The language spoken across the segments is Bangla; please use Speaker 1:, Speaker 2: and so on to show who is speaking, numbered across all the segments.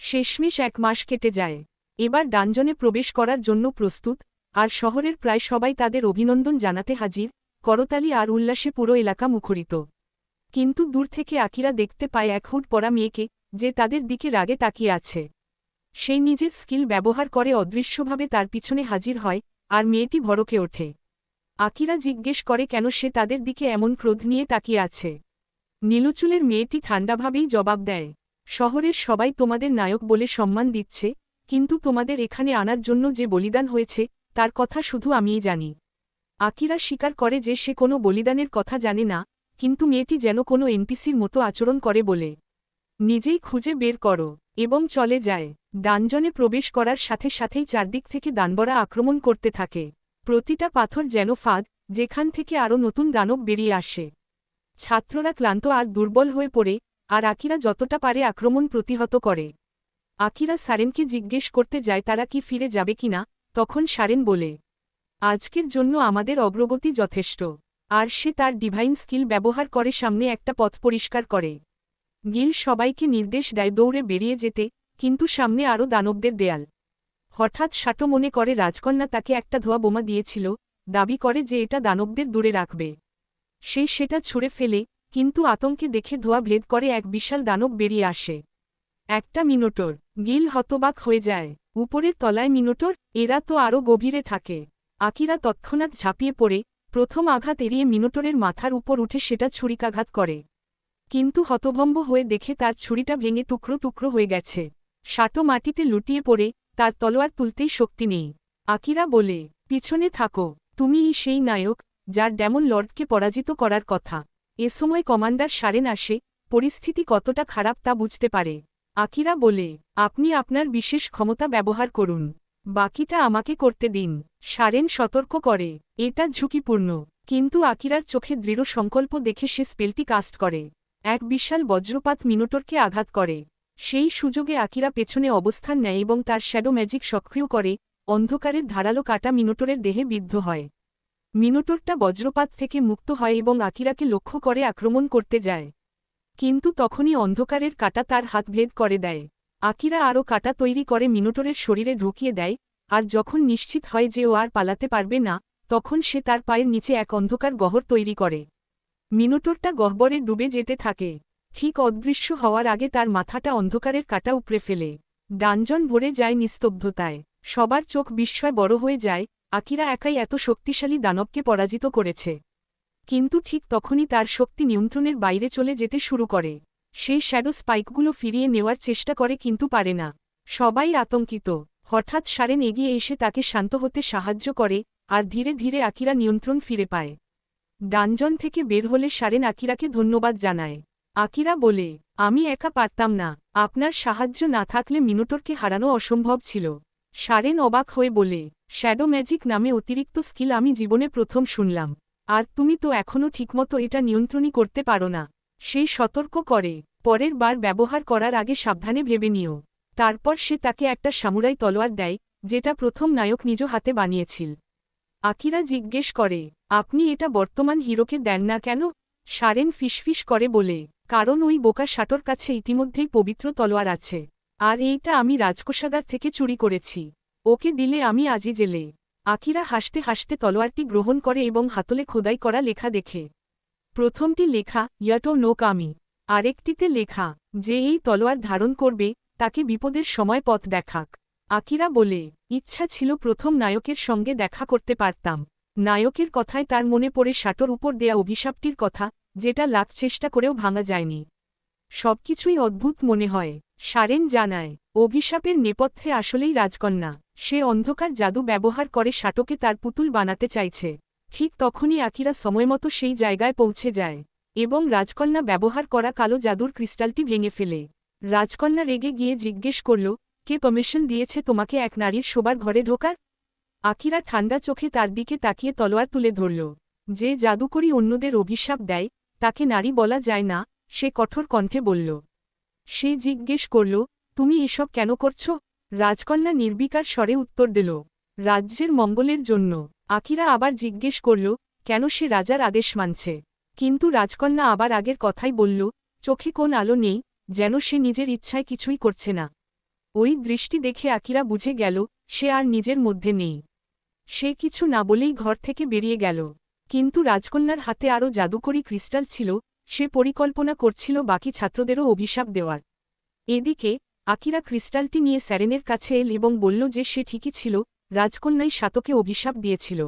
Speaker 1: শেষমেশ এক মাস কেটে যায়। এবার ডানজনে প্রবেশ করার জন্য প্রস্তুত, আর শহরের প্রায় সবাই তাদের অভিনন্দন জানাতে হাজির, করতালি আর উল্লাসে পুরো এলাকা মুখরিত। কিন্তু দূর থেকে আকিরা দেখতে পায় এক হুট পরা মেয়েকে, যে তাদের দিকে রাগে তাকিয়ে আছে। সেই নিজের স্কিল ব্যবহার করে অদৃশ্যভাবে তার পিছনে হাজির হয়, আর মেয়েটি ভরকে ওঠে। আকিরা জিজ্ঞেস করে কেন সে তাদের দিকে এমন ক্রোধ নিয়ে তাকিয়ে আছে। নীলুচুলের মেয়েটি ঠান্ডাভাবেই জবাব দেয়। শহরের সবাই তোমাদের নায়ক বলে সম্মান দিচ্ছে, কিন্তু তোমাদের এখানে আনার জন্য যে বলিদান হয়েছে, তার কথা শুধু আমিই জানি। আকিরা স্বীকার করে যে সে কোনো বলিদানের কথা জানে না, কিন্তু মেয়েটি যেন কোনো এনপিসির মতো আচরণ করে বলে। নিজেই খুঁজে বের করো, এবং চলে যায়। ডানজনে প্রবেশ করার সাথে সাথেই চারদিক থেকে দানবরা আক্রমণ করতে থাকে। প্রতিটা পাথর যেন ফাঁদ, যেখান থেকে আরও নতুন দানব বেরিয়ে আসে। ছাত্ররা ক্লান্ত আর দুর্বল হয়ে পড়ে আর আকিরা যতটা পারে আক্রমণ প্রতিহত করে। আকিরা সারেনকে জিজ্ঞেস করতে যায়, তারা কি ফিরে যাবে কিনা তখন সারেন বলে, আজকের জন্য আমাদের অগ্রগতি যথেষ্ট। আর সে তার ডিভাইন স্কিল ব্যবহার করে সামনে একটা পথ পরিষ্কার করে। গিল সবাইকে নির্দেশ দেয় দৌড়ে বেরিয়ে যেতে, কিন্তু সামনে আরও দানবদের দেয়াল। হঠাৎ সাটো মনে করে, রাজকন্যা তাকে একটা ধোয়া বোমা দিয়েছিল, দাবি করে যে এটা দানবদের দূরে রাখবে। সে সেটা ছুঁড়ে ফেলে কিন্তু আতঙ্কে দেখে ধোয়া ভেদ করে এক বিশাল দানব বেরিয়ে আসে। একটা মিনোটর। গিল হতবাক হয়ে যায়। উপরের তলায় মিনোটর, এরা তো আরও গভীরে থাকে। আকিরা তৎক্ষণাৎ ঝাঁপিয়ে পড়ে, প্রথম আঘাত এড়িয়ে মিনোটরের মাথার উপর উঠে সেটা ছুরিকাঘাত করে। কিন্তু হতভম্ব হয়ে দেখে তার ছুরিটা ভেঙে টুকরো টুকরো হয়ে গেছে। সাটো মাটিতে লুটিয়ে পড়ে, তার তলোয়ার তুলতেই শক্তি নেই। আকিরা বলে, পিছনে থাকো। তুমিই সেই নায়ক, যার ডেমন লর্ডকে পরাজিত করার কথা। এ সময় কমান্ডার সারেন আসে, পরিস্থিতি কতটা খারাপ তা বুঝতে পারে। আকিরা বলে, আপনি আপনার বিশেষ ক্ষমতা ব্যবহার করুন। বাকিটা আমাকে করতে দিন। সারেন সতর্ক করে, এটা ঝুঁকিপূর্ণ। কিন্তু আকিরার চোখে দৃঢ় সংকল্প দেখে সে স্পেলটি কাস্ট করে। এক বিশাল বজ্রপাত মিনোটরকে আঘাত করে। সেই সুযোগে আকিরা পেছনে অবস্থান নেয় এবং তার শ্যাডো ম্যাজিক সক্রিয় করে। অন্ধকারের ধারালো কাটা মিনোটরের দেহে বিদ্ধ হয়। মিনোটরটা বজ্রপাত থেকে মুক্ত হয় এবং আকিরাকে লক্ষ্য করে আক্রমণ করতে যায়। কিন্তু তখনই অন্ধকারের কাটা তার হাত ভেদ করে দেয়। আকিরা আরও কাটা তৈরি করে মিনোটোরের শরীরে ঢুকিয়ে দেয়, আর যখন নিশ্চিত হয় যে ও আর পালাতে পারবে না, তখন সে তার পায়ের নিচে এক অন্ধকার গহর তৈরি করে। মিনোটোরটা গহ্বরে ডুবে যেতে থাকে। ঠিক অদৃশ্য হওয়ার আগে তার মাথাটা অন্ধকারের কাটা উপড়ে ফেলে। ডানজন ভরে যায় নিস্তব্ধতায়। সবার চোখ বিস্ময় বড় হয়ে যায় আকিরা একাই এত শক্তিশালী দানবকে পরাজিত করেছে। কিন্তু ঠিক তখনই তার শক্তি নিয়ন্ত্রণের বাইরে চলে যেতে শুরু করে। সেই শ্যাডো স্পাইকগুলো ফিরিয়ে নেওয়ার চেষ্টা করে কিন্তু পারে না। সবাই আতঙ্কিত। হঠাৎ সারেন এগিয়ে এসে তাকে শান্ত হতে সাহায্য করে আর ধীরে ধীরে আকিরা নিয়ন্ত্রণ ফিরে পায়। ডানজন থেকে বের হলে সারেন আকিরাকে ধন্যবাদ জানায়। আকিরা বলে, আমি একা পারতাম না। আপনার সাহায্য না থাকলে মিনোটরকে হারানো অসম্ভব ছিল। সারেন অবাক হয়ে বলে শ্যাডো ম্যাজিক নামে অতিরিক্ত স্কিল আমি জীবনে প্রথম শুনলাম। আর তুমি তো এখনও ঠিকমতো এটা নিয়ন্ত্রণই করতে পারো না। সেই সতর্ক করে, পরের বার ব্যবহার করার আগে সাবধানে ভেবে নিও। তারপর সে তাকে একটা সামুরাই তলোয়ার দেয়, যেটা প্রথম নায়ক নিজ হাতে বানিয়েছিল। আকিরা জিজ্ঞেস করে, আপনি এটা বর্তমান হিরোকে দেন না কেন? সারেন ফিসফিস করে বলে, কারণ ওই বোকা শাটোর কাছে ইতিমধ্যেই পবিত্র তলোয়ার আছে। আর এইটা আমি রাজকোষাগার থেকে চুরি করেছি। ওকে দিলে আমি আজই জেলে। আকিরা হাসতে হাসতে তলোয়ারটি গ্রহণ করে এবং হাতলে খোদাই করা লেখা দেখে। প্রথমটি লেখা, ইয়াটো নো কামি আরেকটিতে লেখা, যে এই তলোয়ার ধারণ করবে, তাকে বিপদের সময় পথ দেখাক। আকিরা বলে, ইচ্ছা ছিল প্রথম নায়কের সঙ্গে দেখা করতে পারতাম। নায়কের কথায় তার মনে পড়ে শাটোর উপর দেয়া অভিশাপটির কথা, যেটা লাখ চেষ্টা করেও ভাঙা যায়নি। সবকিছুই অদ্ভুত মনে হয়। সারেন জানায়, অভিশাপের নেপথ্যে আসলেই রাজকন্যা, সে অন্ধকার জাদু ব্যবহার করে শাটোকে তার পুতুল বানাতে চাইছে। ঠিক তখনই আকিরা সময়মতো সেই জায়গায় পৌঁছে যায় এবং রাজকন্যা ব্যবহার করা কালো জাদুর ক্রিস্টালটি ভেঙে ফেলে। রাজকন্যা রেগে গিয়ে জিজ্ঞেস করল, কে পারমিশন দিয়েছে তোমাকে এক নারীর শোবার ঘরে ঢোকার? আকিরা ঠান্ডা চোখে তার দিকে তাকিয়ে তলোয়ার তুলে ধরল, যে জাদুকরি অন্যদের অভিশাপ দেয়, তাকে নারী বলা যায় না, সে কঠোর কণ্ঠে বলল। সে জিজ্ঞেস করল, তুমি এসব কেন করছ? রাজকন্যা নির্বিকার স্বরে উত্তর দিল, রাজ্যের মঙ্গলের জন্য। আকিরা আবার জিজ্ঞেস করল, কেন সে রাজার আদেশ মানছে? কিন্তু রাজকন্যা আবার আগের কথাই বলল, চোখে কোন আলো নেই, যেন সে নিজের ইচ্ছায় কিছুই করছে না। ওই দৃষ্টি দেখে আকিরা বুঝে গেল, সে আর নিজের মধ্যে নেই। সে কিছু না বলেই ঘর থেকে বেরিয়ে গেল। কিন্তু রাজকন্যার হাতে আরও জাদুকরী ক্রিস্টাল ছিল সে পরিকল্পনা করছিল বাকি ছাত্রদেরও অভিশাপ দেওয়ার। এদিকে, আকিরা ক্রিস্টালটি নিয়ে স্যারেনের কাছে এল এবং বলল যে সে ঠিকই ছিল, রাজকন্যাই সাতকে অভিশাপ দিয়েছিল।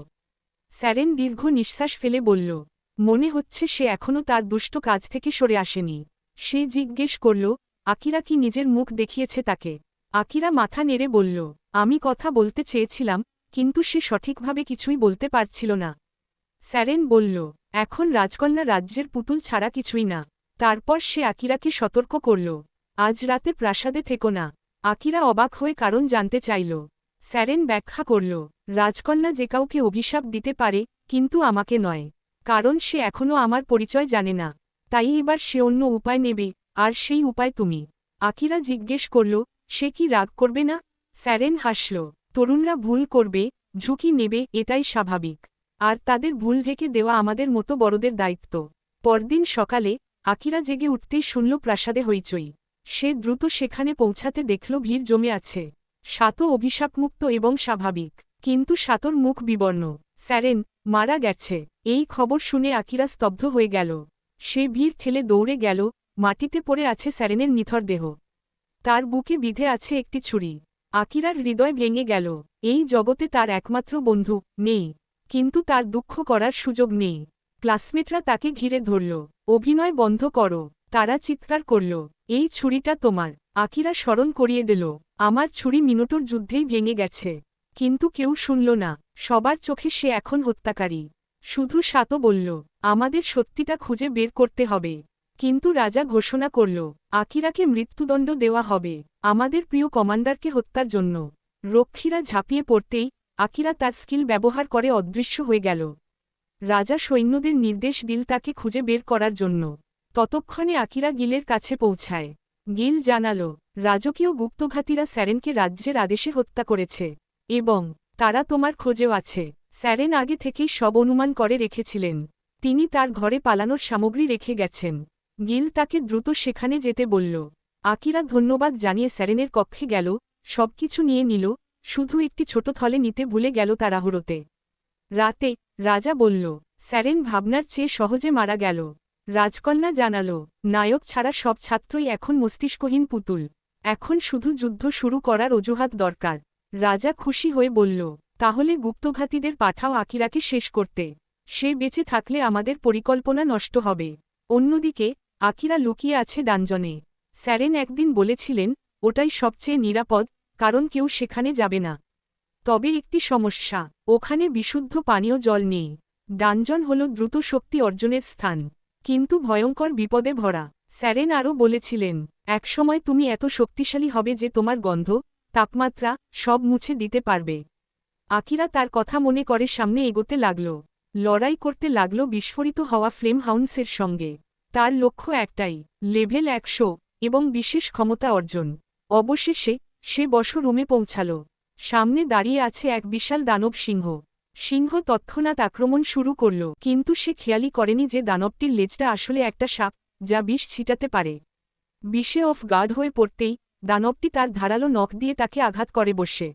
Speaker 1: স্যারেন দীর্ঘ নিঃশ্বাস ফেলে বলল, মনে হচ্ছে সে এখনও তার দুষ্ট কাজ থেকে সরে আসেনি। সে জিজ্ঞেস করল, আকিরা কি নিজের মুখ দেখিয়েছে তাকে? আকিরা মাথা নেড়ে বলল, আমি কথা বলতে চেয়েছিলাম, কিন্তু সে সঠিকভাবে কিছুই বলতে পারছিল না। স্যারেন বলল, এখন রাজকন্যা রাজ্যের পুতুল ছাড়া কিছুই না। তারপর সে আকিরাকে সতর্ক করল, আজ রাতে প্রাসাদে থেকো না। আকিরা অবাক হয়ে কারণ জানতে চাইল। স্যারেন ব্যাখ্যা করল, রাজকন্যা যে কাউকে অভিশাপ দিতে পারে, কিন্তু আমাকে নয়। কারণ সে এখনও আমার পরিচয় জানে না। তাই এবার সে অন্য উপায় নেবে, আর সেই উপায় তুমি। আকিরা জিজ্ঞেস করল, সে কি রাগ করবে না? স্যারেন হাসল, তরুণরা ভুল করবে, ঝুঁকি নেবে, এটাই স্বাভাবিক। আর তাদের ভুল ঢেকে দেওয়া আমাদের মতো বড়দের দায়িত্ব। পরদিন সকালে আকিরা জেগে উঠতেই শুনল প্রাসাদে হইচই। সে দ্রুত সেখানে পৌঁছাতে দেখল ভিড় জমে আছে। সাতো অভিশাপমুক্ত এবং স্বাভাবিক, কিন্তু সাতর মুখ বিবর্ণ। স্যারেন, মারা গেছে। এই খবর শুনে আকিরা স্তব্ধ হয়ে গেল। সে ভিড় ঠেলে দৌড়ে গেল, মাটিতে পড়ে আছে স্যারেনের নিথর দেহ। তার বুকে বিধে আছে একটি ছুরি। আকিরার হৃদয় ভেঙে গেল। এই জগতে তার একমাত্র বন্ধু নেই কিন্তু তার দুঃখ করার সুযোগ নেই। ক্লাসমেটরা তাকে ঘিরে ধরল, অভিনয় বন্ধ করো, তারা চিৎকার করল, এই ছুরিটা তোমার, আকিরা স্মরণ করিয়ে দিল, আমার ছুরি মিনুটোর যুদ্ধেই ভেঙে গেছে। কিন্তু কেউ শুনল না, সবার চোখে সে এখন হত্যাকারী। শুধু সাতো বলল, আমাদের সত্যিটা খুঁজে বের করতে হবে। কিন্তু রাজা ঘোষণা করল, আকিরাকে মৃত্যুদণ্ড দেওয়া হবে, আমাদের প্রিয় কমান্ডারকে হত্যার জন্য। রক্ষীরা ঝাঁপিয়ে পড়তেই আকিরা তার স্কিল ব্যবহার করে অদৃশ্য হয়ে গেল। রাজা সৈন্যদের নির্দেশ দিল তাকে খুঁজে বের করার জন্য। ততক্ষণে আকিরা গিলের কাছে পৌঁছায়। গিল জানাল, রাজকীয় গুপ্তঘাতীরা স্যারেনকে রাজ্যের আদেশে হত্যা করেছে এবং তারা তোমার খোঁজেও আছে স্যারেন আগে থেকেই সব অনুমান করে রেখেছিলেন। তিনি তার ঘরে পালানোর সামগ্রী রেখে গেছেন। গিল তাকে দ্রুত সেখানে যেতে বলল। আকিরা ধন্যবাদ জানিয়ে স্যারেনের কক্ষে গেল, সবকিছু নিয়ে নিল শুধু একটি ছোট থলে নিতে ভুলে গেল তাড়াহুড়োতে। রাতে রাজা বলল, স্যারেন ভাবনার চেয়ে সহজে মারা গেল। রাজকন্যা জানাল, নায়ক ছাড়া সব ছাত্রই এখন মস্তিষ্কহীন পুতুল। এখন শুধু যুদ্ধ শুরু করার অজুহাত দরকার। রাজা খুশি হয়ে বলল, তাহলে গুপ্তঘাতীদের পাঠাও আকিরাকে শেষ করতে। সে বেঁচে থাকলে আমাদের পরিকল্পনা নষ্ট হবে। অন্যদিকে আকিরা লুকিয়ে আছে ডানজনে। স্যারেন একদিন বলেছিলেন, ওটাই সবচেয়ে নিরাপদ কারণ কেউ সেখানে যাবে না। তবে একটি সমস্যা, ওখানে বিশুদ্ধ পানীয় জল নেই। ডানজন হল দ্রুত শক্তি অর্জনের স্থান, কিন্তু ভয়ঙ্কর বিপদে ভরা। স্যারেন আরও বলেছিলেন, একসময় তুমি এত শক্তিশালী হবে যে তোমার গন্ধ, তাপমাত্রা, সব মুছে দিতে পারবে আকিরা তার কথা মনে করে সামনে এগোতে লাগল। লড়াই করতে লাগল বিস্ফোরিত হওয়া ফ্লেম হাউন্সের সঙ্গে। তার লক্ষ্য একটাই, লেভেল একশো, এবং বিশেষ ক্ষমতা অর্জন। অবশেষে সে বস রুমে পৌঁছাল। সামনে দাঁড়িয়ে আছে এক বিশাল দানব সিংহ। সিংহ তৎক্ষণাৎ আক্রমণ শুরু করল, কিন্তু সে খেয়ালি করেনি যে দানবটির লেজটা আসলে একটা সাপ, যা বিষ ছিটাতে পারে। বিষে অফ গার্ড হয়ে পড়তেই দানবটি তার ধারালো নখ দিয়ে তাকে আঘাত করে বসে।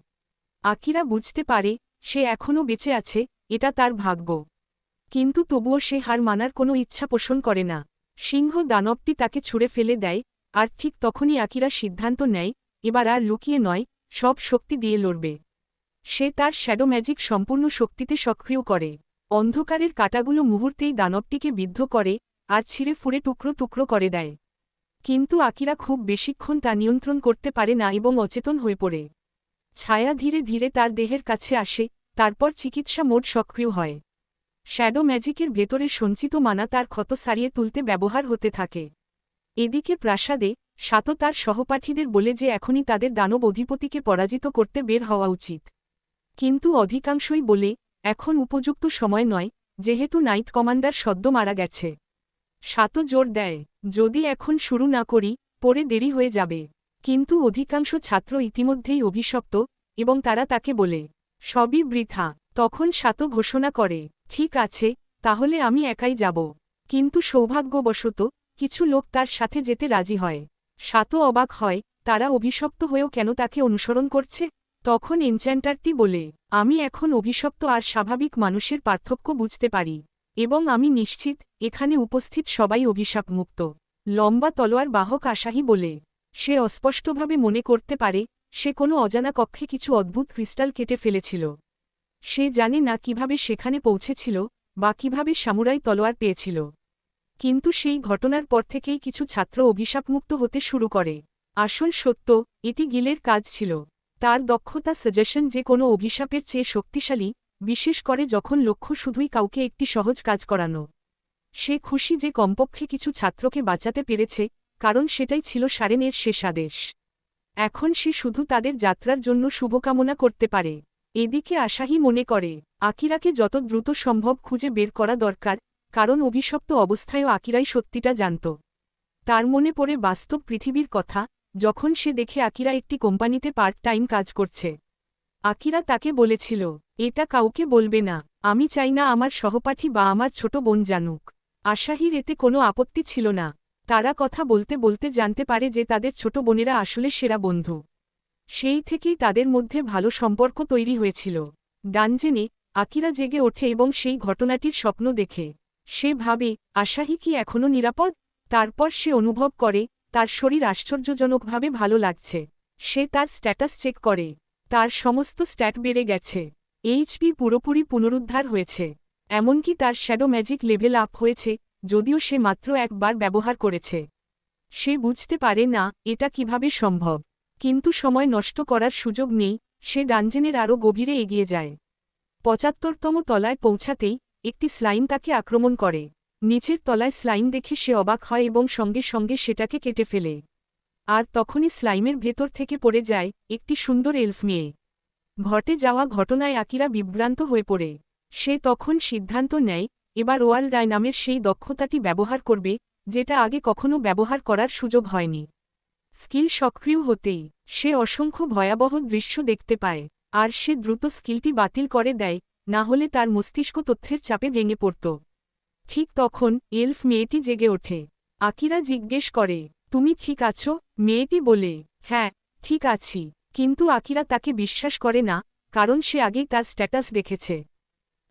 Speaker 1: আকিরা বুঝতে পারে, সে এখনও বেঁচে আছে, এটা তার ভাগ্য। কিন্তু তবুও সে হার মানার কোনো ইচ্ছা পোষণ করে না। সিংহ দানবটি তাকে ছুঁড়ে ফেলে দেয়, আর ঠিক তখনই আকিরা সিদ্ধান্ত নেয় এবার আর লুকিয়ে নয়, সব শক্তি দিয়ে লড়বে। সে তার শ্যাডো ম্যাজিক সম্পূর্ণ শক্তিতে সক্রিয় করে। অন্ধকারের কাটাগুলো মুহূর্তেই দানবটিকে বিদ্ধ করে আর ছিঁড়ে ফুড়ে টুকরো টুকরো করে দেয়। কিন্তু আকিরা খুব বেশিক্ষণ তা নিয়ন্ত্রণ করতে পারে না এবং অচেতন হয়ে পড়ে। ছায়া ধীরে ধীরে তার দেহের কাছে আসে, তারপর চিকিৎসা মোড সক্রিয় হয়। শ্যাডো ম্যাজিকের ভেতরে সঞ্চিত মানা তার ক্ষত সারিয়ে তুলতে ব্যবহার হতে থাকে। এদিকে প্রাসাদে সাত তার সহপাঠীদের বলে যে এখনই তাদের দানব অধিপতিকে পরাজিত করতে বের হওয়া উচিত। কিন্তু অধিকাংশই বলে, এখন উপযুক্ত সময় নয়, যেহেতু নাইট কমান্ডার সদ্য মারা গেছে। সাত জোর দেয়, যদি এখন শুরু না করি, পরে দেরি হয়ে যাবে। কিন্তু অধিকাংশ ছাত্র ইতিমধ্যেই অভিশপ্ত, এবং তারা তাকে বলে, সবই বৃথা, তখন সাত ঘোষণা করে, ঠিক আছে, তাহলে আমি একাই যাব। কিন্তু সৌভাগ্যবশত, কিছু লোক তার সাথে যেতে রাজি হয়। সাত অবাক হয়, তারা অভিশপ্ত হয়েও কেন তাকে অনুসরণ করছে? তখন এনচ্যান্টারটি বলে, আমি এখন অভিশপ্ত আর স্বাভাবিক মানুষের পার্থক্য বুঝতে পারি, এবং আমি নিশ্চিত, এখানে উপস্থিত সবাই অভিশাপমুক্ত। লম্বা তলোয়ার বাহক আশাহী বলে, সে অস্পষ্টভাবে মনে করতে পারে, সে কোনো অজানা কক্ষে কিছু অদ্ভুত ক্রিস্টাল কেটে ফেলেছিল। সে জানে না কীভাবে সেখানে পৌঁছেছিল, বা কীভাবে সামুরাই তলোয়ার পেয়েছিল। কিন্তু সেই ঘটনার পর থেকেই কিছু ছাত্র অভিশাপমুক্ত হতে শুরু করে। আসল সত্য, এটি গিলের কাজ ছিল। তার দক্ষতা সাজেশন যে কোনো অভিশাপের চেয়ে শক্তিশালী, বিশেষ করে যখন লক্ষ্য শুধুই কাউকে একটি সহজ কাজ করানো। সে খুশি যে কমপক্ষে কিছু ছাত্রকে বাঁচাতে পেরেছে, কারণ সেটাই ছিল সারেনের শেষ আদেশ। এখন সে শুধু তাদের যাত্রার জন্য শুভকামনা করতে পারে। এদিকে আশাহী মনে করে, আকিরাকে যত দ্রুত সম্ভব খুঁজে বের করা দরকার কারণ অভিশপ্ত অবস্থায়ও আকিরাই সত্যিটা জানত। তার মনে পড়ে বাস্তব পৃথিবীর কথা, যখন সে দেখে আকিরা একটি কোম্পানিতে পার্ট টাইম কাজ করছে। আকিরা তাকে বলেছিল, এটা কাউকে বলবে না, আমি চাই না আমার সহপাঠী বা আমার ছোট বোন জানুক। আশাহির এতে কোনো আপত্তি ছিল না। তারা কথা বলতে বলতে জানতে পারে যে তাদের ছোট বোনেরা আসলে সেরা বন্ধু। সেই থেকেই তাদের মধ্যে ভালো সম্পর্ক তৈরি হয়েছিল। ডানজেনে, আকিরা জেগে ওঠে এবং সেই ঘটনাটির স্বপ্ন দেখে। সে ভাবে, আশাহি কি এখনও নিরাপদ? তারপর সে অনুভব করে, তার শরীর আশ্চর্যজনকভাবে ভালো লাগছে। সে তার স্ট্যাটাস চেক করে। তার সমস্ত স্ট্যাট বেড়ে গেছে। এইচপি পুরোপুরি পুনরুদ্ধার হয়েছে। এমনকি তার শ্যাডো ম্যাজিক লেভেল আপ হয়েছে, যদিও সে মাত্র একবার ব্যবহার করেছে। সে বুঝতে পারে না, এটা কীভাবে সম্ভব। কিন্তু সময় নষ্ট করার সুযোগ নেই, সে ডানজেনের আরও গভীরে এগিয়ে যায়। পঁচাত্তরতম তলায় পৌঁছাতেই একটি স্লাইম তাকে আক্রমণ করে। নিচের তলায় স্লাইম দেখে সে অবাক হয় এবং সঙ্গে সঙ্গে সেটাকে কেটে ফেলে। আর তখনই স্লাইমের ভেতর থেকে পড়ে যায় একটি সুন্দর এলফ মেয়ে। ঘটে যাওয়া ঘটনায় আকিরা বিভ্রান্ত হয়ে পড়ে। সে তখন সিদ্ধান্ত নেয়, এবার ওয়াল ডায়নামের সেই দক্ষতাটি ব্যবহার করবে, যেটা আগে কখনো ব্যবহার করার সুযোগ হয়নি। স্কিল সক্রিয় হতেই সে অসংখ্য ভয়াবহ দৃশ্য দেখতে পায়, আর সে দ্রুত স্কিলটি বাতিল করে দেয় না হলে তার মস্তিষ্ক তথ্যের চাপে ভেঙে পড়ত। ঠিক তখন এলফ মেয়েটি জেগে ওঠে। আকিরা জিজ্ঞেস করে, তুমি ঠিক আছো? মেয়েটি বলে হ্যাঁ ঠিক আছি। কিন্তু আকিরা তাকে বিশ্বাস করে না, কারণ সে আগেই তার স্ট্যাটাস দেখেছে।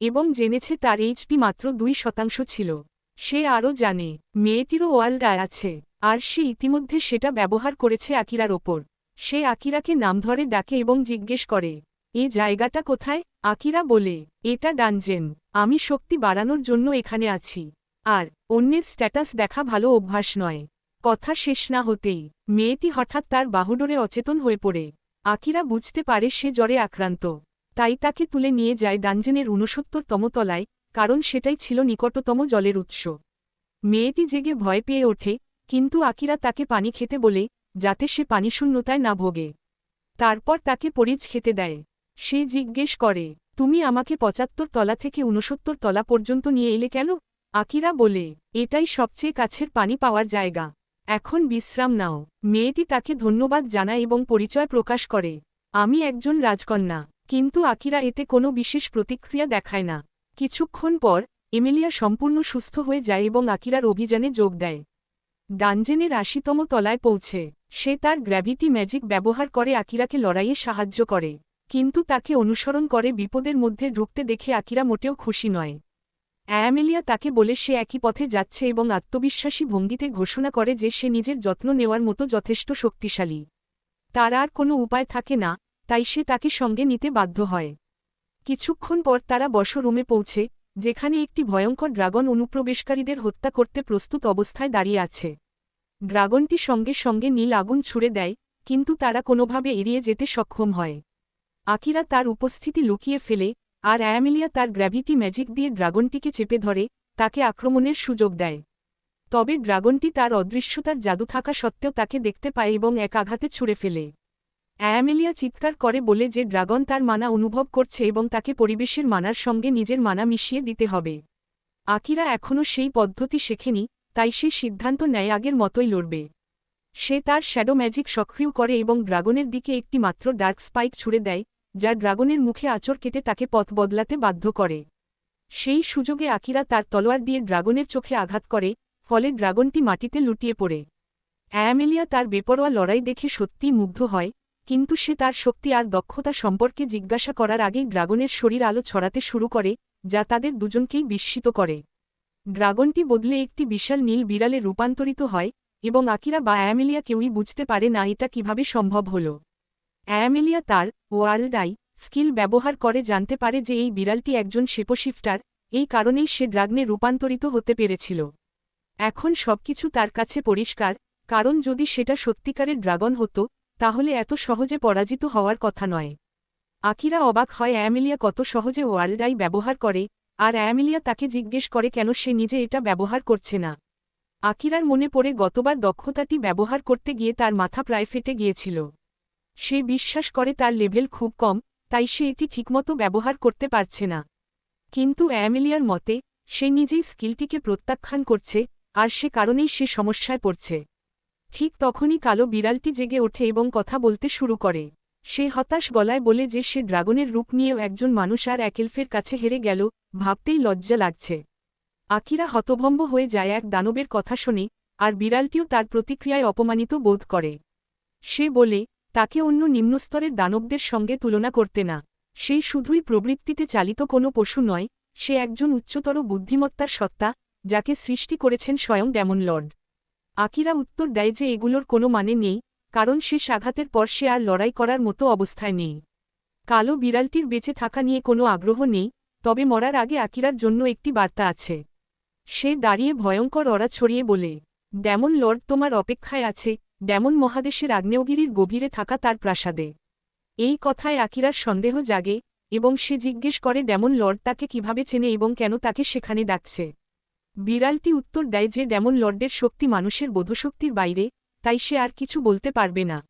Speaker 1: এবং জেনেছে তার এইচপি মাত্র দুই শতাংশ ছিল। সে আরও জানে, মেয়েটিরও ওয়ার্ল্ডায় আছে, আর সে ইতিমধ্যে সেটা ব্যবহার করেছে আকিরার ওপর। সে আকিরাকে নাম ধরে ডাকে এবং জিজ্ঞেস করে এ জায়গাটা কোথায়? আকিরা বলে, এটা ডানজেন। আমি শক্তি বাড়ানোর জন্য এখানে আছি। আর, অন্যের স্ট্যাটাস দেখা ভালো অভ্যাস নয়। কথা শেষ না হতেই, মেয়েটি হঠাৎ তার বাহুডোরে অচেতন হয়ে পড়ে। আকিরা বুঝতে পারে সে জ্বরে আক্রান্ত। তাই তাকে তুলে নিয়ে যায় ডানজেনের ঊনসত্তরতম তলায়, কারণ সেটাই ছিল নিকটতম জলের উৎস। মেয়েটি জেগে ভয় পেয়ে ওঠে, কিন্তু আকিরা তাকে পানি খেতে বলে, যাতে সে পানিশূন্যতায় না ভোগে। তারপর তাকে পরিজ খেতে দেয়। সে জিজ্ঞেস করে, তুমি আমাকে পঁচাত্তর তলা থেকে ঊনসত্তর তলা পর্যন্ত নিয়ে এলে কেন? আকিরা বলে, এটাই সবচেয়ে কাছের পানি পাওয়ার জায়গা। এখন বিশ্রাম নাও। মেয়েটি তাকে ধন্যবাদ জানায় এবং পরিচয় প্রকাশ করে, আমি একজন রাজকন্যা, কিন্তু আকিরা এতে কোনো বিশেষ প্রতিক্রিয়া দেখায় না। কিছুক্ষণ পর, এমিলিয়া সম্পূর্ণ সুস্থ হয়ে যায় এবং আকিরার অভিযানে যোগ দেয়। ডানজেনের আশিতম তলায় পৌঁছে, সে তার গ্র্যাভিটি ম্যাজিক ব্যবহার করে আকিরাকে লড়াইয়ে সাহায্য করে। কিন্তু তাকে অনুসরণ করে বিপদের মধ্যে ঢুকতে দেখে আকিরা মোটেও খুশি নয়। অ্যামেলিয়া তাকে বলে সে একই পথে যাচ্ছে এবং আত্মবিশ্বাসী ভঙ্গিতে ঘোষণা করে যে সে নিজের যত্ন নেওয়ার মতো যথেষ্ট শক্তিশালী। তার আর কোনো উপায় থাকে না, তাই সে তাকে সঙ্গে নিতে বাধ্য হয়। কিছুক্ষণ পর তারা বস রুমে পৌঁছে, যেখানে একটি ভয়ঙ্কর ড্রাগন অনুপ্রবেশকারীদের হত্যা করতে প্রস্তুত অবস্থায় দাঁড়িয়ে আছে। ড্রাগনটি সঙ্গে সঙ্গে নীল আগুন ছুড়ে দেয়, কিন্তু তারা কোনোভাবে এড়িয়ে যেতে সক্ষম হয়। আকিরা তার উপস্থিতি লুকিয়ে ফেলে, আর অ্যামিলিয়া তার গ্র্যাভিটি ম্যাজিক দিয়ে ড্রাগনটিকে চেপে ধরে, তাকে আক্রমণের সুযোগ দেয়। তবে ড্রাগনটি তার অদৃশ্যতার জাদু থাকা সত্ত্বেও তাকে দেখতে পায় এবং এক আঘাতে ছুঁড়ে ফেলে। অ্যামেলিয়া চিৎকার করে বলে যে ড্রাগন তার মানা অনুভব করছে এবং তাকে পরিবেশের মানার সঙ্গে নিজের মানা মিশিয়ে দিতে হবে। আকিরা এখনও সেই পদ্ধতি শেখেনি, তাই সে সিদ্ধান্ত নেয় আগের মতোই লড়বে। সে তার শ্যাডো ম্যাজিক সক্রিয় করে এবং ড্রাগনের দিকে একটি মাত্র ডার্ক স্পাইক ছুড়ে দেয় যা ড্রাগনের মুখে আচর কেটে তাকে পথ বদলাতে বাধ্য করে। সেই সুযোগে আকিরা তার তলোয়ার দিয়ে ড্রাগনের চোখে আঘাত করে, ফলে ড্রাগনটি মাটিতে লুটিয়ে পড়ে। অ্যামেলিয়া তার বেপরোয়া লড়াই দেখে সত্যিই মুগ্ধ হয়, কিন্তু সে তার শক্তি আর দক্ষতা সম্পর্কে জিজ্ঞাসা করার আগেই ড্রাগনের শরীর আলো ছড়াতে শুরু করে, যা তাদের দুজনকেই বিস্মিত করে। ড্রাগনটি বদলে একটি বিশাল নীল বিড়ালে রূপান্তরিত হয়, এবং আকিরা বা অ্যামেলিয়া কেউই বুঝতে পারে না এটা কীভাবে সম্ভব হল। অ্যামেলিয়া তার ওয়ার্ল্ড আই স্কিল ব্যবহার করে জানতে পারে যে এই বিড়ালটি একজন শেপশিফটার এই কারণেই সে ড্রাগনে রূপান্তরিত হতে পেরেছিল। এখন সবকিছু তার কাছে পরিষ্কার, কারণ যদি সেটা সত্যিকারের ড্রাগন হতো, তাহলে এত সহজে পরাজিত হওয়ার কথা নয়। আকিরা অবাক হয় অ্যামিলিয়া কত সহজে ওয়ার্ল্ড আই ব্যবহার করে, আর অ্যামিলিয়া তাকে জিজ্ঞেস করে কেন সে নিজে এটা ব্যবহার করছে না। আকিরার মনে পড়ে গতবার দক্ষতাটি ব্যবহার করতে গিয়ে তার মাথা প্রায় ফেটে গিয়েছিল। সে বিশ্বাস করে তার লেভেল খুব কম, তাই সে এটি ঠিকমতো ব্যবহার করতে পারছে না। কিন্তু অ্যামিলিয়ার মতে, সে নিজেই স্কিলটিকে প্রত্যাখ্যান করছে, আর সে কারণেই সে সমস্যায় পড়ছে। ঠিক তখনই কালো বিড়ালটি জেগে ওঠে এবং কথা বলতে শুরু করে। সে হতাশ গলায় বলে যে সে ড্রাগনের রূপ নিয়েও একজন মানুষ আর একেলফের কাছে হেরে গেল, ভাবতেই লজ্জা লাগছে। আকিরা হতভম্ব হয়ে যায় এক দানবের কথা শুনে, আর বিড়ালটিও তার প্রতিক্রিয়ায় অপমানিত বোধ করে। সে বলে তাকে অন্য নিম্নস্তরের দানবদের সঙ্গে তুলনা করতে না। সেই শুধুই প্রবৃত্তিতে চালিত কোনো পশু নয়, সে একজন উচ্চতর বুদ্ধিমত্তার সত্তা, যাকে সৃষ্টি করেছেন স্বয়ং ডেমন লর্ড। আকিরা উত্তর দেয় যে এগুলোর কোনো মানে নেই, কারণ সে সাঘাতের পর সে আর লড়াই করার মতো অবস্থায় নেই। কালো বিড়ালটির বেঁচে থাকা নিয়ে কোনো আগ্রহ নেই, তবে মরার আগে আকিরার জন্য একটি বার্তা আছে। সে দাঁড়িয়ে ভয়ঙ্কর অরা ছড়িয়ে বলে, ডেমন লর্ড, তোমার অপেক্ষায় আছে ডেমন মহাদেশের আগ্নেয়গিরির গভীরে থাকা তার প্রাসাদে। এই কথায় আকিরার সন্দেহ জাগে এবং সে জিজ্ঞেস করে, ডেমন লর্ড তাকে কীভাবে চেনে এবং কেন তাকে সেখানে ডাকছে? বিড়ালটি উত্তর দেয় যে, ডেমন লর্ডের শক্তি মানুষের বোধশক্তির বাইরে, তাই সে আর কিছু বলতে পারবে না।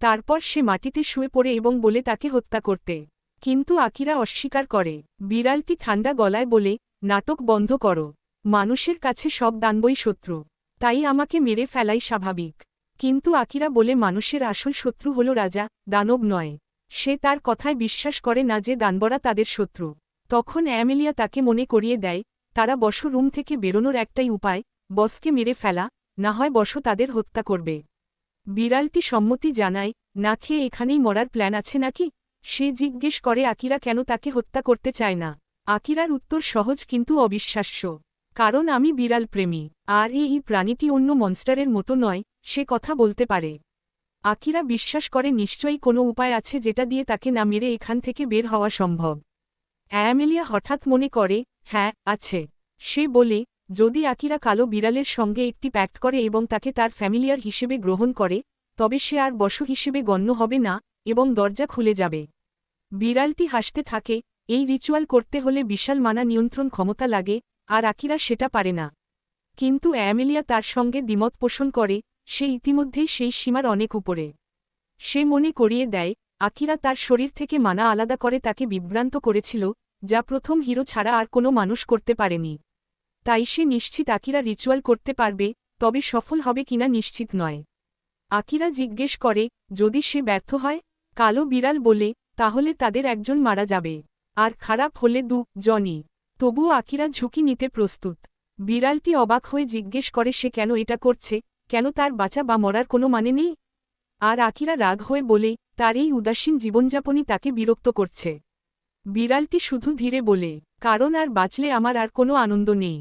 Speaker 1: তারপর সে মাটিতে শুয়ে পড়ে এবং বলে, তাকে হত্যা করতে। কিন্তু আকিরা অস্বীকার করে। বিড়ালটি ঠান্ডা গলায় বলে, নাটক বন্ধ করো। মানুষের কাছে সব দানবই শত্রু। তাই আমাকে মেরে ফেলাই স্বাভাবিক। কিন্তু আকিরা বলে, মানুষের আসল শত্রু হল রাজা, দানব নয়। সে তার কথায় বিশ্বাস করে না যে দানবরা তাদের শত্রু। তখন অ্যামেলিয়া তাকে মনে করিয়ে দেয়, তারা বস রুম থেকে বেরোনোর একটাই উপায়, বসকে মেরে ফেলা, না হয় বস তাদের হত্যা করবে। বিড়ালটি সম্মতি জানায়, না খেয়ে এখানেই মরার প্ল্যান আছে নাকি? সে জিজ্ঞেস করে, আকিরা কেন তাকে হত্যা করতে চায় না? আকিরার উত্তর সহজ কিন্তু অবিশ্বাস্য। কারণ আমি বিড়াল প্রেমী আর এই প্রাণীটি অন্য মনস্টারের মতো নয় সে কথা বলতে পারে। আকিরা বিশ্বাস করে নিশ্চয়ই কোনো উপায় আছে যেটা দিয়ে তাকে না মেরে এখান থেকে বের হওয়া সম্ভব। অ্যামেলিয়া হঠাৎ মনে করে হ্যাঁ আছে। সে বলে, যদি আকিরা কালো বিড়ালের সঙ্গে একটি প্যাক্ট করে এবং তাকে তার ফ্যামিলিয়ার হিসেবে গ্রহণ করে, তবে সে আর বশ হিসেবে গণ্য হবে না এবং দরজা খুলে যাবে। বিড়ালটি হাসতে থাকে, এই রিচুয়াল করতে হলে বিশাল মানা নিয়ন্ত্রণ ক্ষমতা লাগে, আর আকিরা সেটা পারে না। কিন্তু অ্যামেলিয়া তার সঙ্গে দ্বিমত পোষণ করে সে ইতিমধ্যেই সেই সীমার অনেক উপরে। সে মনে করিয়ে দেয় আকিরা তার শরীর থেকে মানা আলাদা করে তাকে বিভ্রান্ত করেছিল, যা প্রথম হিরো ছাড়া আর কোনো মানুষ করতে পারেনি। তাই সে নিশ্চিত আকিরা রিচুয়াল করতে পারবে, তবে সফল হবে কিনা নিশ্চিত নয়। আকিরা জিজ্ঞেস করে, যদি সে ব্যর্থ হয়? কালো বিড়াল বলে, তাহলে তাদের একজন মারা যাবে। আর খারাপ হলে দু, জনি। তবুও আকিরা ঝুঁকি নিতে প্রস্তুত। বিড়ালটি অবাক হয়ে জিজ্ঞেস করে, সে কেন এটা করছে? কেন তার বাঁচা বা মরার কোনো মানে নেই? আর আকিরা রাগ হয়ে বলে, তার এই উদাসীন জীবনযাপনই তাকে বিরক্ত করছে। বিড়ালটি শুধু ধীরে বলে, কারণ আর বাঁচলে আমার আর কোনো আনন্দ নেই।